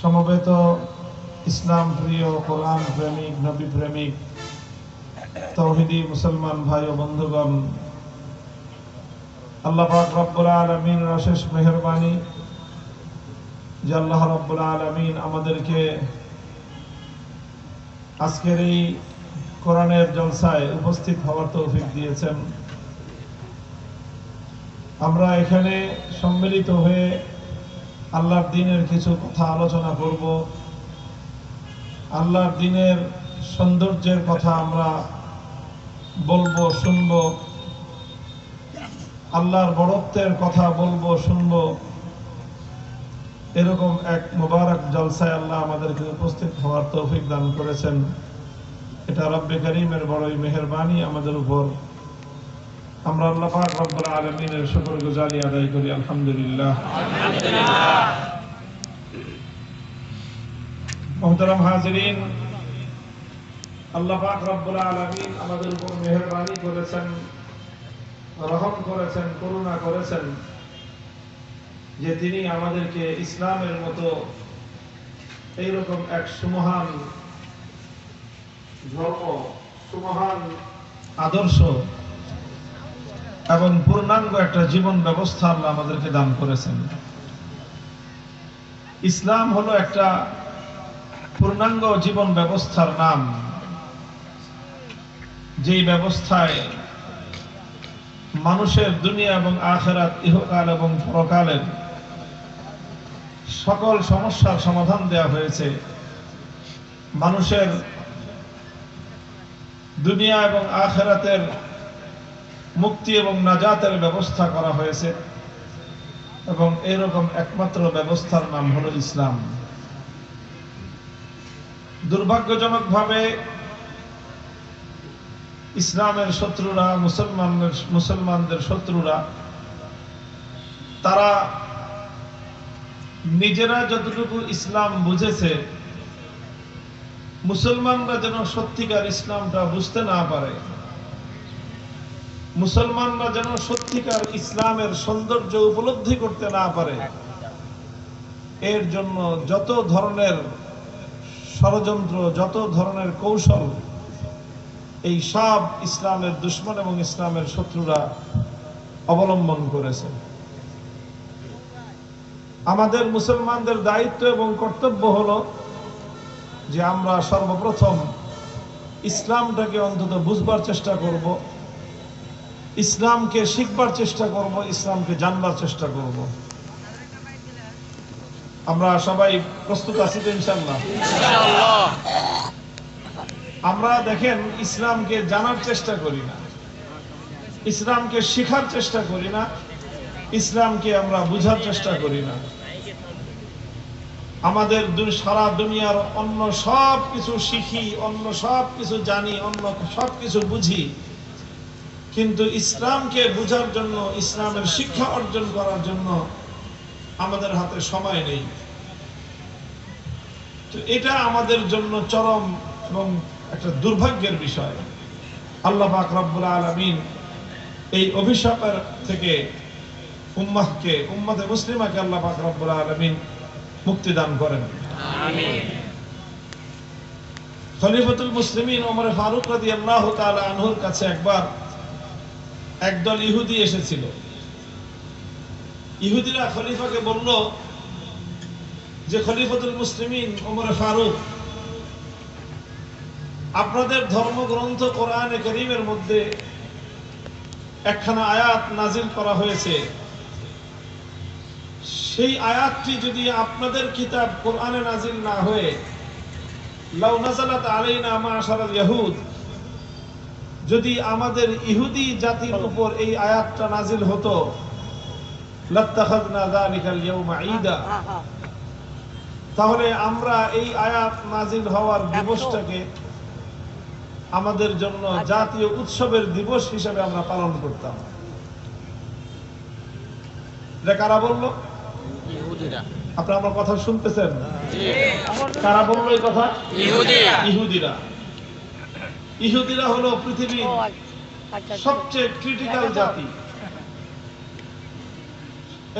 সমবেত ইসলাম প্রিয় কোরআন প্রেমিক, নবী প্রেমিক, তৌহিদি মুসলমান ভাই ও বন্ধুগণ, আল্লাহ পাক রব্বুল আলামিন অশেষ মেহেরবানি, যে আল্লাহ রব্বুল আলামিন আমাদেরকে আজকের এই কোরআনের জলসায় উপস্থিত হওয়ার তৌফিক দিয়েছেন। আমরা এখানে সম্মিলিত হয়ে আল্লাহর দিনের কিছু কথা আলোচনা করব। আল্লাহর দিনের সৌন্দর্যের কথা আমরা বলব, শুনব। আল্লাহর বড়ত্বের কথা বলব, শুনব। এরকম এক মোবারক জলসায় আল্লাহ আমাদেরকে উপস্থিত হওয়ার তৌফিক দান করেছেন। এটা রব্বে করিমের বড়ই মেহরবানি আমাদের উপর। আমরা আল্লাহ পাক রব্বুল আলামিনের শুকর গুজারি আদায় করি, আলহামদুলিল্লাহ। মোহতারাম হাজিরিন, আল্লাহ পাক রব্বুল আলামিন আমাদের উপর মেহেরবানি করেছেন, রহম করেছেন, করুণা করেছেন যে তিনি আমাদেরকে ইসলামের মতো এইরকম এক সুমহান ধর্ম, সুমহান আদর্শ এবং পূর্ণাঙ্গ একটা জীবন ব্যবস্থা আল্লাহ আমাদেরকে দান করেছেন। ইসলাম হলো একটা পূর্ণাঙ্গ জীবন ব্যবস্থার নাম। যেই ব্যবস্থায় মানুষের দুনিয়া এবং আখেরাত ইহকাল এবং পরকালের সকল সমস্যার সমাধান দেয়া হয়েছে, মানুষের দুনিয়া এবং আখেরাতের মুক্তি এবং নাজাতের ব্যবস্থা করা হয়েছে এবং এরকম একমাত্র ব্যবস্থার নাম হলো ইসলাম। দুর্ভাগ্যজনকভাবে ইসলামের শত্রুরা, মুসলমানদের মুসলমানদের শত্রুরা, তারা নিজেরা যতটুকু ইসলাম বুঝেছে, মুসলমানরা যেন সত্যিকার ইসলামটা বুঝতে না পারে। মুসলমানরা যেন সত্যিকার ইসলামের সৌন্দর্য উপলব্ধি করতে না পারে। এর জন্য যত ধরনের ষড়যন্ত্র, যত ধরনের কৌশল, এই সব ইসলামের দুশ্মন এবং ইসলামের শত্রুরা অবলম্বন করেছে। আমাদের মুসলমানদের দায়িত্ব এবং কর্তব্য হলো যে আমরা সর্বপ্রথম ইসলামটাকে অন্তত বুঝবার চেষ্টা করব। ইসলামকে শিখবার চেষ্টা করব, ইসলামকে জানবার চেষ্টা করব। আমরা সবাই প্রস্তুত আছি তো ইনশাল্লাহ আমরা দেখেন, ইসলামকে জানার চেষ্টা করি না। ইসলামকে শিখার চেষ্টা করি না। ইসলামকে আমরা বুঝার চেষ্টা করি না। আমাদের সারা দুনিয়ার অন্য সব কিছু শিখি, অন্য সব কিছু জানি, অন্য সব কিছু বুঝি। কিন্তু ইসলামকে বুঝার জন্য ইসলামের শিক্ষা অর্জন করার জন্য আমাদের হাতে সময় নেই। তো এটা আমাদের জন্য চরম এবং একটা দুর্ভাগ্যের বিষয়। আল্লাহ পাক রব্বুল আলামিন এই অভিশাপের থেকে উম্মাহকে উম্মাতে মুসলিমাকে আল্লাহ পাক রব্বুল আলামিন মুক্তি দান করেন। খলিফাতুল মুসলিমিন ওমর ফারুক আল্লাহ তাআলা আনহুর কাছে একবার একদল ইহুদি এসেছিল। ইহুদিরা খলিফাকে বলল যে, খলিফাতুল মুসলিমিন ওমর ফারুক, আপনাদের ধর্মগ্রন্থ কোরআনে করিমের মধ্যে একখানা আয়াত নাজিল করা হয়েছে। সেই আয়াতটি যদি আপনাদের কিতাব কোরআনে নাজিল না হয়ে, লাউ নাজালাত আলাইনা মাশারাল ইয়াহুদ যদি আমাদের ইহুদি জাতির উপর এই আয়াতটা নাজিল হতো তাহলে আমরা এই আয়াত নাজিল হওয়ার দিবসটাকে আমাদের জন্য জাতীয় উৎসবের দিবস হিসেবে আমরা পালন করতাম। এটা কারা বলল? ইহুদিরা। আপনারা আমার কথা শুনতেছেন? কারা বলল এই কথা? ইহুদিরা। ইহুদিরা হলো পৃথিবীর আচ্ছা সবচেয়ে ক্রিটিক্যাল জাতি।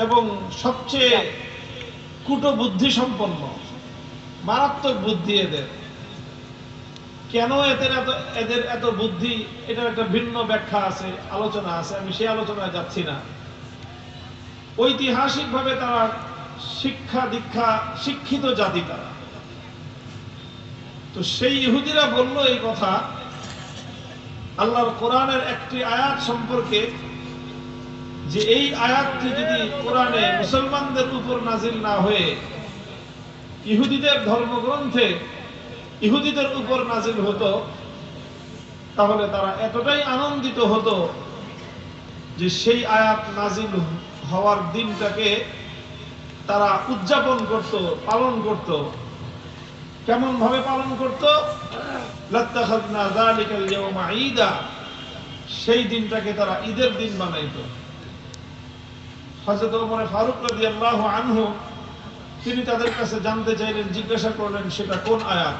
এবং সবচেয়ে কুটো বুদ্ধি সম্পন্ন মারাত্মক বুদ্ধি এদের। কেন এদের এত এদের এত বুদ্ধি? এটার একটা ভিন্ন ব্যাখ্যা আছে আলোচনা আছে আমি সেই আলোচনায় যাচ্ছি না। ঐতিহাসিকভাবে তারা শিক্ষা দীক্ষা শিক্ষিত জাতি তারা। তো সেই ইহুদিরা বলল এই কথা আল্লাহর কোরআনের একটি আয়াত সম্পর্কে যে এই আয়াতটি যদি কোরআনে মুসলমানদের উপর নাজিল না হয়ে ইহুদিদের ধর্মগ্রন্থে ইহুদিদের উপর নাজিল হতো, তাহলে তারা এতটাই আনন্দিত হতো যে সেই আয়াত নাজিল হওয়ার দিনটাকে তারা উদযাপন করত, পালন করত। কেমন ভাবে পালন করত? সেই দিনটাকে তারা ঈদের দিন বানাইতো। ওমর ফারুক রাদিয়াল্লাহু আনহু, তিনি তাদের কাছে জানতে চাইলেন, জিজ্ঞাসা করলেন, সেটা কোন আয়াত?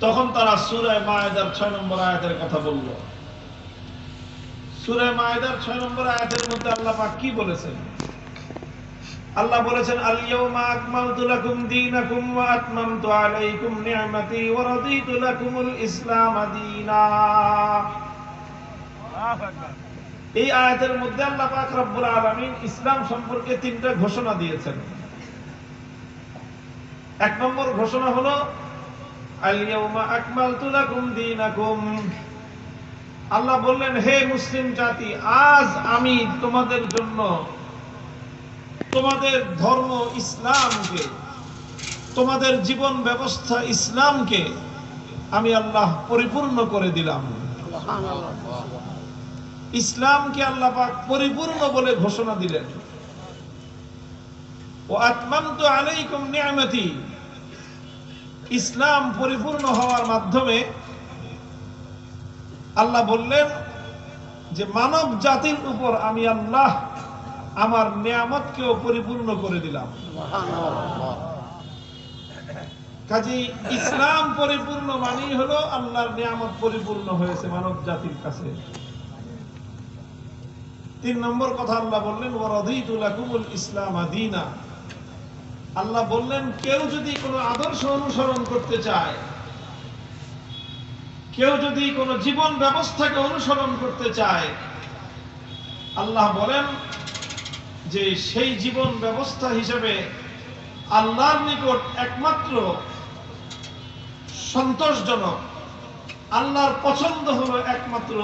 তখন তারা সূরা মায়েদার ছয় নম্বর আয়াতের কথা বলল। সূরা মায়েদার ছয় নম্বর আয়াতের মধ্যে আল্লাহ পাক কি বলেছেন? আল্লাহ বলেছেন আল ইয়াউমা আকমালতু লাকুম দীনাকুম ওয়া আতমামতু আলাইকুম নি'মাতি ওয়া রাদিতু লাকুমুল ইসলাম দীনা। এই আয়াতের মধ্যে আল্লাহ পাক রব্বুল আলামিন ইসলাম সম্পর্কে তিনটা ঘোষণা দিয়েছেন। এক নম্বর ঘোষণা হলো আল ইয়াউমা আকমালতু লাকুম দীনাকুম। আল্লাহ বললেন হে মুসলিম জাতি আজ আমি তোমাদের জন্য তোমাদের ধর্ম ইসলামকে, তোমাদের জীবন ব্যবস্থা ইসলামকে আমি আল্লাহ পরিপূর্ণ করে দিলাম। ইসলামকে আল্লাহ পাক পরিপূর্ণ বলে ঘোষণা দিলেন। ও আতমামতু আলাইকুম নিয়ামতি। ইসলাম পরিপূর্ণ হওয়ার মাধ্যমে আল্লাহ বললেন যে মানব জাতির উপর আমি আল্লাহ আমার নিয়ামতকেও পরিপূর্ণ করে দিলাম। কাজী ইসলাম পরিপূর্ণ মানেই হলো আল্লাহর নিয়ামত পরিপূর্ণ হয়েছে মানব জাতির কাছে। তিন নম্বর কথা আল্লাহ বললেন ওয়ারাদিতু লাকুমুল ইসলাম আদিনা আল্লাহ বললেন কেউ যদি কোনো আদর্শ অনুসরণ করতে চায় কেউ যদি কোনো জীবন ব্যবস্থাকে অনুসরণ করতে চায় আল্লাহ বলেন যে সেই জীবন ব্যবস্থা হিসেবে আল্লাহর নিকট একমাত্র সন্তোষজনক, আল্লাহর পছন্দ হলো একমাত্র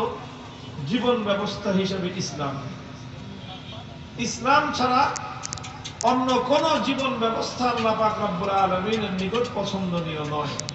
জীবন ব্যবস্থা হিসেবে ইসলাম। ইসলাম ছাড়া অন্য কোন জীবন ব্যবস্থা আল্লাহ পাক রব্বুল আলামিনের নিকট পছন্দনীয় নয়।